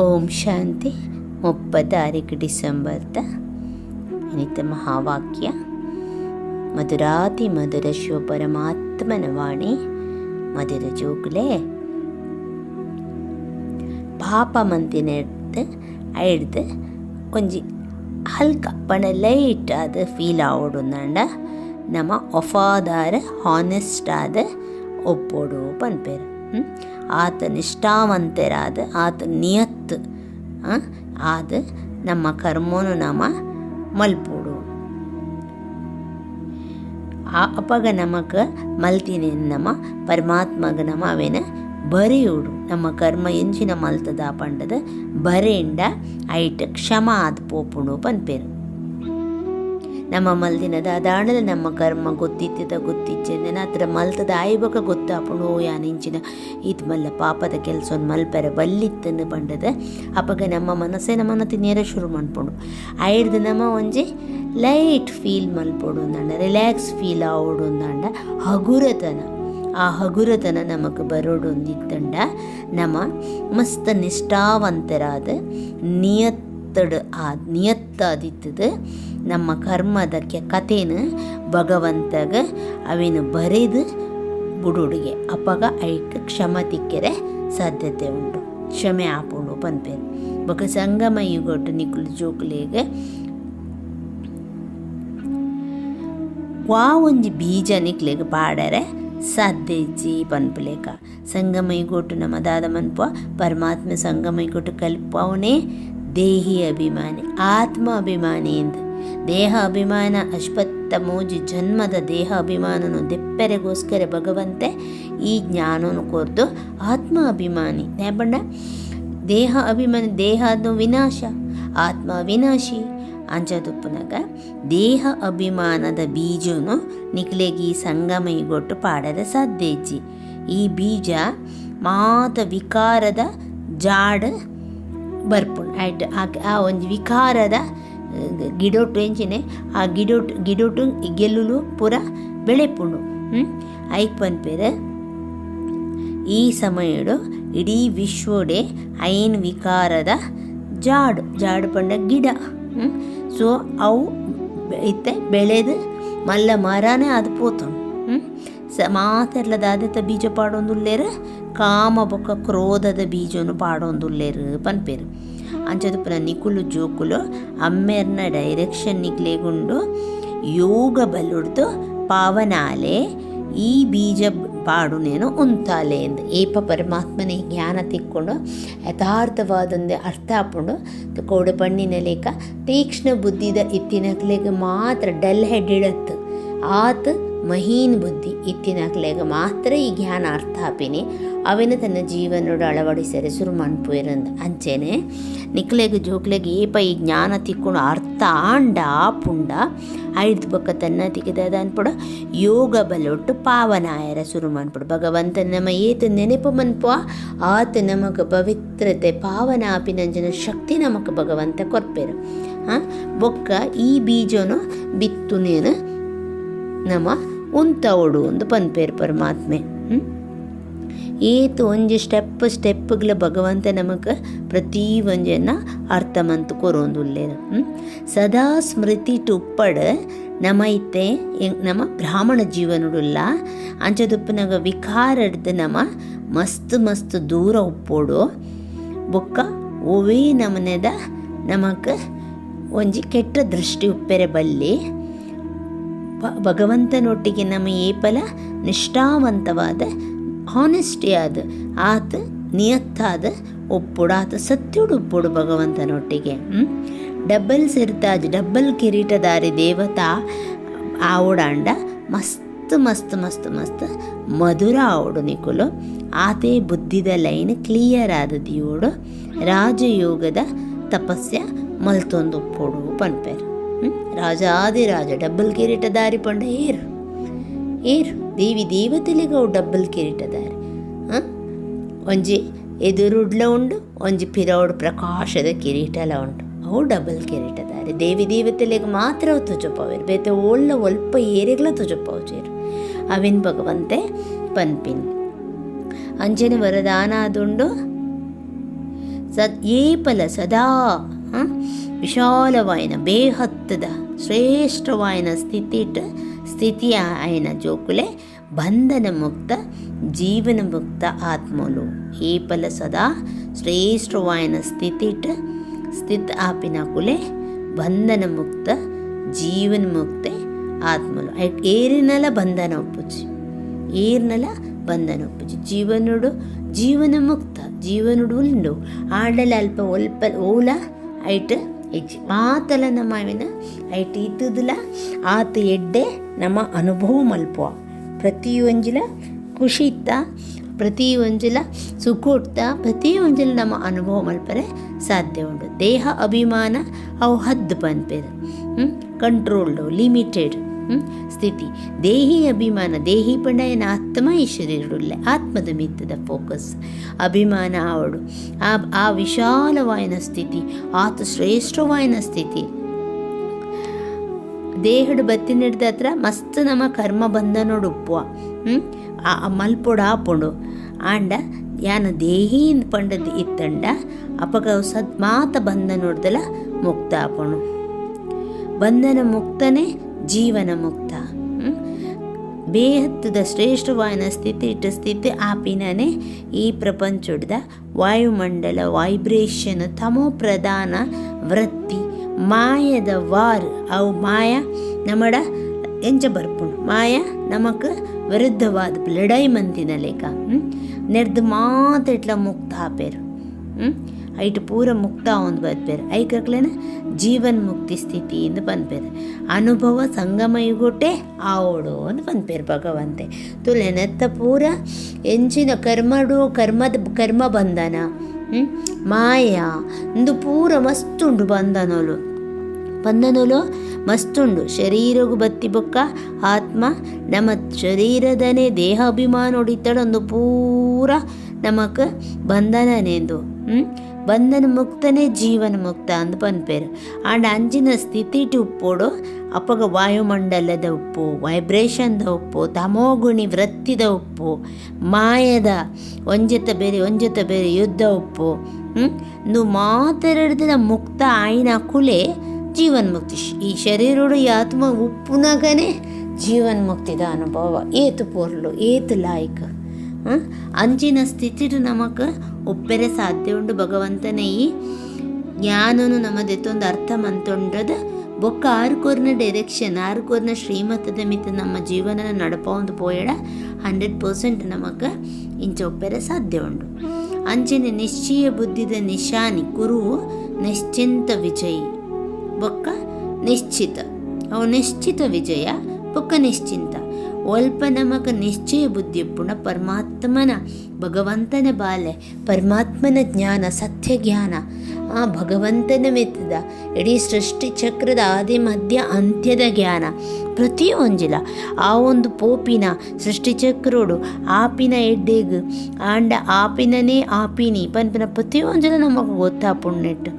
ಓಂ ಶಾಂತಿ ಮುಪ್ಪತ್ತಾರೀಕು ಡಿಸೆಂಬರ್ದ ಅನಿತ ಮಹಾವಾಕ್ಯ ಮಧುರಾತಿ ಮಧುರ ಶಿವ ಪರಮಾತ್ಮನ ವಾಣಿ ಮಧುರ ಜೋಗುಲೆ ಪಾಪ ಮಂತಿನ எடுத்து ಅಡ್ದು ಒಂಜಿ ಹಲ್ಕ ಪಣ ಲೈಟ್ ಆದ ಫೀಲ್ ಆವೊಡುಂದಂಡ ನಮ್ಮ ಒಫಾದಾರ ಹಾನೆಸ್ಟ್ ಆದ ಒಪ್ಪೋಡು ಪನ್ಪೇರು ಹ್ಮ್? ಆತ ನಿಷ್ಠಾವಂತರಾದ ಆತ ನಿಯತ್ ಆದ ನಮ್ಮ ಕರ್ಮೋನು ನಮ ಮಲ್ಪೂಡು. ಆ ಅಪಗ ನಮಕ ಮಲ್ತಿನ ನಮ ಪರಮಾತ್ಮಗ ನಮ ಅವೇನ ಬರೆಯುಡು. ನಮ್ಮ ಕರ್ಮ ಎಂಚಿನ ಮಲ್ತದ ಪಂಡದ ಬರೆಯಿಂದ ಐಟ್ ಕ್ಷಮ ಆದ ಪೋಪುಣು ಪನ್ಪೇರು. ನಮ್ಮ ಮಲ್ದಿನದ ಅದಾಂಡಲ ನಮ್ಮ ಕರ್ಮ ಗೊತ್ತಿತ್ತದ ಗೊತ್ತಿಚ್ಚೆಂದನ? ಅದರ ಮಲ್ತದ ಆಯ್ಬಕ ಗೊತ್ತಾಪುಂಡು ಓ ಯಾನಿಂಚಿನ ಇದು ಮಲ್ಲ ಪಾಪದ ಕೆಲಸವನ್ನು ಮಲ್ಪೆರೆ ಬಲ್ಲಿತ್ತನ್ನು ಬಂಡದ ಅಪಗ ನಮ್ಮ ಮನಸ್ಸೇ ನಮ್ಮನ್ನ ನೇರ ಶುರು ಮಾಡ್ಪುಂಡು ಆಯ್ಡ್ದು ನಮ್ಮ ಒಂಜಿ ಲೈಟ್ ಫೀಲ್ ಮಲ್ಪೊಡು ಅಂದಾಂಡ, ರಿಲ್ಯಾಕ್ಸ್ ಫೀಲ್ ಆವೋಡು ಅಂದಾಂಡ. ಹಗುರತನ, ಆ ಹಗುರತನ ನಮಗೆ ಬರೋಡು ನಮ್ಮ ಮಸ್ತ ನಿಷ್ಠಾವಂತರಾದ ನಿಯತ್ತಡ್ ಆ ನಿಯತ್ತಾದಿತ್ತದ. ನಮ್ಮ ಕರ್ಮದ ಕೆ ಕಥೆನ ಭಗವಂತಗ ಅವೇನು ಬರೆದು ಬುಡುಡುಗೆ ಅಪಗ ಐಕ್ ಕ್ಷಮ ತಿಕ್ಕೆರೆ ಸಾಧ್ಯತೆ ಉಂಟು. ಕ್ಷಮೆ ಆಪುಂಡು ಪನ್ಪೇರು. ಬೊಕ ಸಂಗಮ ಯುಗೊಟ್ಟು ನಿಕುಲು ಜೋಕ್ಲೇಗ ವಾ ಒಂಜಿ ಬೀಜ ನಿಕ್ಲೆಗ್ ಪಾಡರೆ ಸಾಧ್ಯಜ್ಜಿ ಪನ್ಪುಲೇಕ. ಸಂಗಮೈಗೊಟ್ಟು ನಮ್ಮ ದಾದ ಮನ್ಪ ಪರಮಾತ್ಮ ಸಂಗಮೈಗೊಟ್ಟು ಕಲ್ಪವನೇ ದೇಹಿ ಅಭಿಮಾನಿ, ಆತ್ಮ ಅಭಿಮಾನಿ ಎಂದು. ದೇಹ ಅಭಿಮಾನ, ಅಶ್ವತ್ಥ ಮೋಜಿ, ಜನ್ಮದ ದೇಹ ಅಭಿಮಾನನು ದೆಪ್ಪೆರೆಗೋಸ್ಕರ ಭಗವಂತೆ ಈ ಜ್ಞಾನವನ್ನು ಕೋರ್ದು ಆತ್ಮ ಅಭಿಮಾನಿ. ನೇಬಣ್ಣ ದೇಹ ಅಭಿಮಾನಿ, ದೇಹದ ವಿನಾಶ, ಆತ್ಮ ವಿನಾಶಿ ಅಂಜದುಪ್ಪನಾಗ, ದೇಹ ಅಭಿಮಾನದ ಬೀಜನು ನಿಕ್ಲೆಗಿ ಸಂಗಮೈಗೊಟ್ಟು ಪಾಡದ ಸಾಧ್ಯಜ್ಜಿ ಈ ಬೀಜ ಮಾತ ವಿಕಾರದ ಜಾಡ್ ಬರ್ಪುಂಡು ಆಯ್ತು, ಆ- ಒಂದು ವಿಕಾರದ ಗಿಡೋಟು ಎಂಚಿನೆ ಆ ಗಿಡೋಟು ಗಿಡೋಟು ಗೆಲ್ಲುಲು ಪೂರ ಬೆಳೆಪುಂಡು ಹ್ಞೂ ಐಕ್ ಪನ್ಪೇರೆ ಈ ಸಮಯಡು ಇಡೀ ವಿಶ್ವಡೆ ಐನ್ ವಿಕಾರದ ಜಾಡು ಜಾಡು ಪಂಡ ಗಿಡ. ಸೊ, ಅವು ಇತ್ತೆ ಬೆಳೆದು ಮಲ್ಲ ಮರನೇ ಅದು ಪೋತುಂಡು ಆದಿತ ಬೀಜ ಪಾಡೊಂದುಲ್ಲೇರು ಕಾಮ ಬೊಕ್ಕ ಕ್ರೋಧದ ಬೀಜನು ಪಾಡೊಂದುಲ್ಲೇರು ಪನ್ಪೇರು. ಪುನ ನಿಕುಲು ಜೋಕುಲು ಅಮ್ಮೆರ್ನ ಡೈರೆಕ್ಷನ್ ನಿಗ್ಲೆಗುಂಡು ಯೋಗ ಬಲ್ಲುಡ್ದು ಪಾವನಾಲೆ ಈ ಬೀಜ ಪಾಡು ನೇನು ಉಂತಾಲೆ ಎಂದು. ಏಪ ಪರಮಾತ್ಮನೇ ಜ್ಞಾನ ತಿಕ್ಕೊಂಡು ಯಥಾರ್ಥವಾದಂದೆ ಅರ್ಥ ಹಾಕೊಂಡು ಕೋಡು ಪಣ್ಣಿನ ಲೇಖ ತೀಕ್ಷ್ಣ ಬುದ್ಧಿದ ಇತ್ತಿನಕ್ಲೆಗೆ ಮಾತ್ರ ಡಲ್ ಹೆಡ್ ಇಡತ್ತು ಆತ ಮಹೀನ್ ಬುದ್ಧಿ ಇತ್ತಿನಕ್ಲೆಗೆ ಮಾತ್ರ ಈ ಜ್ಞಾನ ಅರ್ಥ ಅವಿನ ತನ್ನ ಜೀವನೋಡು ಅಳವಡಿಸರೆ ಶುರು ಮನ್ಪುಯರಂದ ಅಂಚೆನೆ, ನಿಕ್ಲೆಗ್ ಜೋಕ್ಲೆಗ್ ಏಪ ಈ ಜ್ಞಾನ ತಿಕ್ಕೊಂಡು ಅರ್ಥ ಆಂಡ ಆಪುಂಡ. ಐದು ಬೊಕ್ಕ ತನ್ನ ತಿಕ್ಕಿದ ಅನ್ಪುಡ, ಯೋಗ ಬಲೊಟ್ಟು ಪಾವನಾಯರ ಸುರು ಮನ್ಪುಡು ಭಗವಂತ ನಮ್ಮ ಏತ ನೆನಪು ಮನ್ಪು ಆತ ನಮಗ ಪವಿತ್ರತೆ ಪಾವನ ಆಪಿನಂಜನ ಶಕ್ತಿ ನಮಗ ಭಗವಂತ ಕೊರ್ಪೇರು. ಹಾಂ, ಬೊಕ್ಕ ಈ ಬೀಜನು ಬಿತ್ತುನೇನು, ನಮ ಉಂತವಡು ಒಂದು ಪನ್ಪೇರು ಪರಮಾತ್ಮೆ ಏತು ಒಂಜಿ ಸ್ಟೆಪ್ ಸ್ಟೆಪ್ಗ್ಲ ಭಗವಂತ ನಮಕ್ ಪ್ರತಿ ಒಂಜನ ಅರ್ಥ ಮಂತು ಕೊರೊಂದುಲ್ಲೇರು? ಸದಾ ಸ್ಮೃತಿ ಟುಪ್ಪಡ್ ನಮ ಇತ್ತೆ ಎಂಗ್ ನಮ ಬ್ರಾಹ್ಮಣ ಜೀವನುಡುಲ್ಲ ಅಂಚದುಪ್ಪನಾಗ ವಿಕಾರಡ್ದು ನಮ ಮಸ್ತ್ ಮಸ್ತ್ ದೂರ ಉಪ್ಪೋಡು ಬೊಕ್ಕ ಒವೇ ನಮನೆದ ನಮಕ್ ಒಂಜಿ ಕೆಟ್ಟ ದೃಷ್ಟಿ ಉಪ್ಪೆರೆ ಬಲ್ಲಿ ಭಗವಂತನೊಟ್ಟಿಗೆ ನಮ್ಮ ಏಪಲ ನಿಷ್ಠಾವಂತವಾದ ಹಾನೆಸ್ಟಿ ಆದ ಆತ ನಿಯತ್ತಾದ ಒಪ್ಪುಡು ಆತ ಸತ್ಯುಡು ಒಪ್ಪುಡು ಭಗವಂತನೊಟ್ಟಿಗೆ? ಡಬ್ಬಲ್ ಸಿರ್ತಾಜ್, ಡಬ್ಬಲ್ ಕಿರೀಟದಾರಿ ದೇವತಾ, ಆವಡಾಂಡ, ಮಸ್ತ್ ಮಸ್ತ್ ಮಸ್ತ್ ಮಸ್ತ್, ಮಧುರ ಆವಡು ನಿಕುಲು. ಆತೆ ಬುದ್ಧಿದ ಲೈನ್ ಕ್ಲಿಯರ್ ಆದ ದಿಯೋಡು ರಾಜಯೋಗದ ತಪಸ್ಯ ಮಲ್ತೊಂದು ಪೊಡು ಪನ್ಪೇರು. ರಾಜಾದಿರಾಜ ಡಬ್ಬಲ್ ಕಿರೀಟದಾರಿ ಪಂಡ ಏರು. ಏರು ದೇವಿ ದೇವತೆಲಿಗೆ ಅವು ಡಬ್ಬಲ್ ಕಿರೀಟದಾರಿ ಹಾಂ? ಒಂಜಿ ಎದುರುಡ್ಲ ಉಂಡು ಒಂಜಿ ಪಿರೌಡ್ ಪ್ರಕಾಶದ ಕಿರೀಟಲ ಉಂಟು. ಅವು ಡಬಲ್ ಕಿರೀಟದಾರಿ ದೇವಿ ದೇವತೆಲಿಗೆ ಮಾತ್ರ ಅವು ತುಜಪವೇರು ಬೇತೆ ಒಳ್ಳ ಒಲ್ಪ ಏರಿಗ್ಲ ತುಜಪವು ಚೇರು ಅವಿನ್ ಭಗವಂತೆ ಪನ್ಪಿನ್. ಅಂಜನೆ ವರದಾನ ಆದುಂಡು ಸದ್ ಏಪಲ ಸದಾ ಆ, ವಿಶಾಲವಾಯಿನ ಬೇಹತ್ತದ ಶ್ರೇಷ್ಠವಾಯಿನ ಸ್ಥಿತಿ ಸ್ಥಿತಿ ಆಯಿನ ಜೋಕುಲೆ ಬಂಧನ ಮುಕ್ತ ಜೀವನ ಮುಕ್ತ ಆತ್ಮಲು. ಈ ಫಲ ಸದಾ ಶ್ರೇಷ್ಠವಾಯಿನ ಸ್ಥಿತಿ ಸ್ಥಿತ ಆಪಿನ ಕುಲೆ ಬಂಧನ ಮುಕ್ತ ಜೀವನ ಮುಕ್ತ ಆತ್ಮಲು ಏರಿನಲ ಬಂಧನ ಒಪ್ಪುಚ್ಚಿ ಏರಿನಲ ಬಂಧನ ಒಪ್ಪುಚ್ಚಿ ಜೀವನುಡು ಜೀವನ ಮುಕ್ತ ಜೀವನುಡು ಉಂಡು ಆಡಲ ಅಲ್ಪ ಒಲ್ಪ ಓಲ ಐಟ್ ಹೆಜ್ಜೆ ಮಾತಲ ನಮ್ಮ ಅವಿನ ಐಟ್ ಇತ್ತುದಿಲ್ಲ ಆತ ಎಡ್ಡೆ ನಮ್ಮ ಅನುಭವ ಮಲ್ಪುವ. ಪ್ರತಿ ಒಂಜಿಲ ಖುಷಿ ಇತ್ತ, ಪ್ರತಿ ಒಂಜಿಲ ಸುಖ ಉಟ್ಟ ಪ್ರತಿ ಒಂಜಿಲ ನಮ್ಮ ಅನುಭವ ಮಲ್ಪರೆ ಸಾಧ್ಯ ಉಂಟು. ದೇಹ ಅಭಿಮಾನ ಅವು ಹದ್ದು ಪನ್ಪೇರು ಕಂಟ್ರೋಲ್ಡು ಲಿಮಿಟೆಡ್? ಸ್ಥಿತಿ. ದೇಹಿ ಅಭಿಮಾನ. ದೇಹಿ ಪಂಡಯನ ಆತ್ಮ ಈ ಶರೀರಡುಲ್ಲೆ ಆತ್ಮದ ಮಿತ್ತದ ಫೋಕಸ್ ಅಭಿಮಾನ ಆವಡು ಆ ಆ ವಿಶಾಲವಾಯಿನ ಸ್ಥಿತಿ. ಆತ ಶ್ರೇಷ್ಠವಾಯಿನ ಸ್ಥಿತಿ. ದೇಹಡು ಬತ್ತಿನಿಡ್ದ ಹತ್ರ ಮಸ್ತ್ ನಮ್ಮ ಕರ್ಮ ಬಂಧನೋಡು ಹ್ಞೂ ಆ ಮಲ್ಪೊಡು ಆಪುಂಡು ಆಂಡ, ಯಾನ ದೇಹಿ ಪಂಡದ ಇತ್ತಂಡ, ಅಪಗ ಸದ್ ಮಾತ ಬಂಧನೋಡ್ದಲ ಮುಕ್ತ ಆಪಣು ಬಂಧನ ಮುಕ್ತನೇ ಜೀವನ ಮುಕ್ತ? ಬೇಹತ್ತದ ಶ್ರೇಷ್ಠವಾದ ಸ್ಥಿತಿ ಇಟ್ಟ ಸ್ಥಿತಿ ಆಪಿನೇ ಈ ಪ್ರಪಂಚದ ವಾಯುಮಂಡಲ ವೈಬ್ರೇಷನ್ ತಮೋ ಪ್ರಧಾನ ವೃತ್ತಿ ಮಾಯದ ವಾರ್, ಅವು ಮಾಯ ನಮ್ಮಡ ಎಂಚ ಬರ್ಪುಂಡು ಮಾಯ ನಮಕ್ ವಿರುದ್ಧವಾದ ಲಡೈ ಮಂದಿನ ಲೆಕ್ಕ? ನೆರ್ದು ಮಾತ ಇಟ್ಲ ಮುಕ್ತ ಆಪೇರು? ಐಟ್ ಪೂರ ಮುಕ್ತ ಒಂದು ಬದ್ಬೇರೆ ಐಕರ್ಕ್ಲೇನ ಜೀವನ್ ಮುಕ್ತಿ ಸ್ಥಿತಿ ಇಂದ ಬಂದ್ಬೇರೆ ಅನುಭವ ಸಂಗಮ ಯುಗೊಟ್ಟೆ ಆವೋಡು ಅಂತ ಬಂದ್ಬೇರೆ ಭಗವಂತೆ. ತುಲೆ ನೆತ್ತ ಪೂರ ಎಂಚಿನ ಕರ್ಮಡು ಕರ್ಮದ ಕರ್ಮ ಬಂಧನ? ಮಾಯ ಇಂದು ಪೂರ ಮಸ್ತುಂಡು ಬಂಧನೋಲು. ಬಂಧನೋಲು ಮಸ್ತುಂಡು. ಶರೀರಗು ಬತ್ತಿ ಬೊಕ್ಕ ಆತ್ಮ ನಮ್ಮ ಶರೀರದನೇ ದೇಹ ಅಭಿಮಾನ ಹೊಡಿತಾಡ ಒಂದು ಪೂರ ನಮಕ್ ಬಂಧನನೆಂದು, ಹ್ಮ್? ಬಂಧನ ಮುಕ್ತನೇ ಜೀವನ ಮುಕ್ತ ಅಂದ್ ಪನ್ಪೇರು ಆಂಡ ಅಂಜಿನ ಸ್ಥಿತಿಟ್ ಉಪ್ಪೋಡು ಅಪ್ಪಗ ವಾಯುಮಂಡಲದ ಉಪ್ಪು ದ ಉಪ್ಪು, ತಮೋಗುಣಿ ವೃತ್ತಿದ ಉಪ್ಪು, ಮಾಯದ ಒಂಜತ ಬೇರೆ ಒಂಜತ ಬೇರೆ ಯುದ್ಧ ಉಪ್ಪು ನು ಮಾತೆರಡಿದ ಮುಕ್ತ ಆಯ್ನ ಕುಲೆ ಜೀವನ್ ಮುಕ್ತಿ. ಈ ಶರೀರೋಡು ಈ ಆತ್ಮ ಉಪ್ಪುನಗನೆ ಜೀವನ್ ಮುಕ್ತಿದ ಅನುಭವ. ಏತು ಪೊರ್ಲು, ಏತು ಲಾಯ್ಕ್? ಅಂಚಿನ ಸ್ಥಿತಿಡು ನಮಕ್ ಒಪ್ಪೆರೆ ಸಾಧ್ಯ ಉಂಡು ಭಗವಂತನ. ಈ ಜ್ಞಾನನು ನಮ್ಮದೆತ್ತೊಂದು ಅರ್ಥ ಮಂತೊಂಡ್ರದ ಬೊಕ್ಕ ಆರುಕೋರ್ನ ಡೈರೆಕ್ಷನ್ ಆರುಕೋರ್ನ ಶ್ರೀಮತದ ಮಿತ ನಮ್ಮ ಜೀವನ ನಡಪೊಂದು ಪೋಯಡ ಹಂಡ್ರೆಡ್ ಪರ್ಸೆಂಟ್ ನಮಕ್ ಇಂಚ ಒಪ್ಪೆರೆ ಸಾಧ್ಯ ಉಂಡು ಅಂಚಿನ ನಿಶ್ಚಯ ಬುದ್ಧಿದ ನಿಶಾನಿ ಕುರು ನಿಶ್ಚಿಂತ ವಿಜಯಿ. ಬೊಕ್ಕ ನಿಶ್ಚಿತ. ಅವು ನಿಶ್ಚಿತ ವಿಜಯ, ಬೊಕ್ಕ ನಿಶ್ಚಿಂತ. ಒಲ್ಪ ನಮಕ ನಿಶ್ಚಯ ಬುದ್ಧಿ ಪುಣ ಪರಮಾತ್ಮನ ಭಗವಂತನ ಬಾಲೆ ಪರಮಾತ್ಮನ ಜ್ಞಾನ ಸತ್ಯ ಜ್ಞಾನ ಆ ಭಗವಂತನ ಮೆತ್ತದ, ಇಡೀ ಸೃಷ್ಟಿ ಚಕ್ರದ ಆದಿ ಮಧ್ಯ ಅಂತ್ಯದ ಜ್ಞಾನ. ಪ್ರತಿಯೊಂಜಿಲ ಆ ಒಂದು ಪೋಪಿನ ಸೃಷ್ಟಿಚಕ್ರೋಡು ಆಪಿನ ಎಡ್ಡೆಗ್, ಆಂಡ ಆಪಿನನೇ ಆಪಿನಿ. ಪನ್ಪಿನ ಪ್ರತಿಯೊಂಜಿಲ ನಮಗೆ ಗೊತ್ತಾಪುಣ್ಣೆಟ್ಟು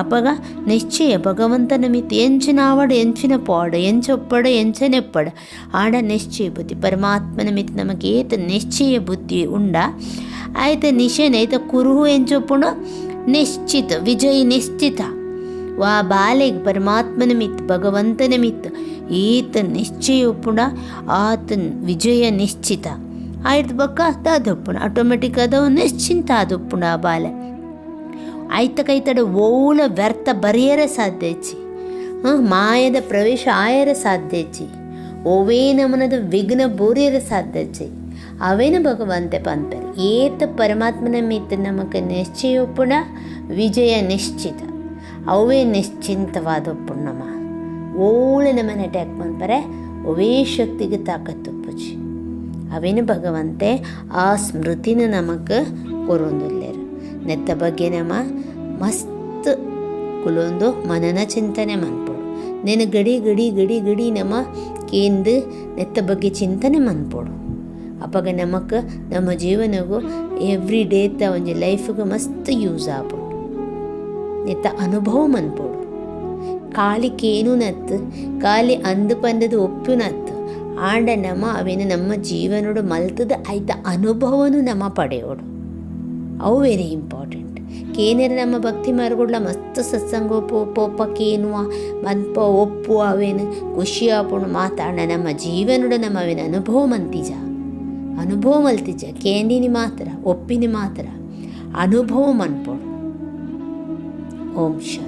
ಅಪ್ಪಗ ನಿಶ್ಚಯ ಭಗವಂತನ ಮಿತ್ ಎಂಚಿನ ಆವಡ ಎಂಚಿನ ಪಾಡ ಎಂಚೊಪ್ಪಡ ಎಂಚನೆಪ್ಪಡ ಆಡ ನಿಶ್ಚಯ ಬುದ್ಧಿ, ಪರಮಾತ್ಮನ ಮಿತ್ ನಮಗೆ ಏತ ನಿಶ್ಚಯ ಬುದ್ಧಿ ಉಂಡ. ಆಯ್ತ ನಿಶೇನ ಐತ ಕುರುಹು ಎಂಚೊಪ್ಪುಂಡ ನಿಶ್ಚಿತ, ವಿಜಯ್ ನಿಶ್ಚಿತ. ವಾ ಬಾಲೆಗ್ ಪರಮಾತ್ಮನ ಮಿತ್, ಭಗವಂತನ ಮಿತ್ ಈತ ನಿಶ್ಚಯ ಒಪ್ಪುಂಡ ಆತ ವಿಜಯ ನಿಶ್ಚಿತ. ಆಯ್ತು ಬಕ್ಕ ಅದೊಪ್ಪುಣ ಆಟೋಮೆಟಿಕ್ ಅದ ನಿಶ್ಚಿಂತ ಅದೊಪ್ಪುಂಡ ಆ ಬಾಲೆ. ಐತ ಕೈತಡ ಓಳ ವ್ಯರ್ಥ ಬರೆಯರ ಸಾಧ್ಯ ಐಚಿ ಹಾಂ ಮಾಯದ ಪ್ರವೇಶ ಆಯರ ಸಾಧ್ಯ ಐಚಿ ಓವೇ ನಮನದ ವಿಘ್ನ ಬೋರಿಯರ ಸಾಧ್ಯ ಭಗವಂತೆ ഏത് ಏತ ಪರಮಾತ್ಮನ ಮಿತ್ತ ನಮಗೆ ನಿಶ್ಚಯ ಪುಣ ವಿಜಯ ನಿಶ್ಚಿತ. ಅವೇ ನಿಶ್ಚಿಂತವಾದ ಪುಣ್ಯಮ ಓಳೆ ನಮನ ಅಟ್ಯಾಕ್ ಪಂಪರೆ ಅವೇ ಶಕ್ತಿಗೆ ತಾಕತ್ತೊಪ್ಪುಚಿ ಅವೇನು ಭಗವಂತೆ ಆ ಸ್ಮೃತಿನ ನಮಗೆ ಕೊರೊಂದುಲ್ಲೇರು. ನೆತ್ತ ಬಗ್ಗೆ ನಮ್ಮ ಮಸ್ತ್ ಕುಲೊಂದು ಮನನ ಚಿಂತನೆ ಮನ್ಪೋಡು. ನೆನ ಗಡಿ ಗಡಿ ಗಡಿ ಗಡಿ ನಮ್ಮ ಕೇಂದ್ರ ನೆತ್ತ ಬಗ್ಗೆ ಚಿಂತನೆ ಮನ್ಪೋಡು. ಅಪ್ಪಗ ನಮಕ್ ನಮ್ಮ ಜೀವನಗೂ ಎವ್ರಿ ಡೇತ ಒಂಜಿ ಲೈಫ್ಗೆ ಮಸ್ತ್ ಯೂಸ್ ಆಪುಡು. ನೆತ್ತ ಅನುಭವ ಮನ್ಪೋಡು. ಕಾಲಿ ಕೇನು ನತ್ತು ಕಾಲಿ ಅಂದು ಪಂದದ ಒಪ್ಪು ನತ್ತು ಆಂಡ ನಮ ಅವೇನು ನಮ್ಮ ಜೀವನೋಡು ಮಲ್ತದ ಐತ ಅನುಭವನು ನಮ್ಮ ಪಡೆಯೋಡು. ಅವು ವೆರಿ ಇಂಪಾರ್ಟೆಂಟ್ ಕೇನೇರ ನಮ್ಮ ಭಕ್ತಿ ಮಾರ್ಗುಡ್ಲ ಮಸ್ತ್ ಸತ್ಸಂಗ ಪೋ ಪೋಪಕ್ಕೇನುವ ಮನ್ಪ ಒಪ್ಪು ಅವೇನು ಖುಷಿ ಆಪುಂಡು. ಮಾತಾಡ ನಮ್ಮ ಜೀವನೋಡು ನಮ್ಮ ಅವೇನು ಅನುಭವ ಮಂತಿಜ ಅನುಭವ ಮಲ್ತಿಜ ಕೇಂದಿನಿ ಮಾತ್ರ ಒಪ್ಪಿನಿ ಮಾತ್ರ. ಅನುಭವ ಮನ್ಪೋಡು ಓಂ ಶಾಂತಿ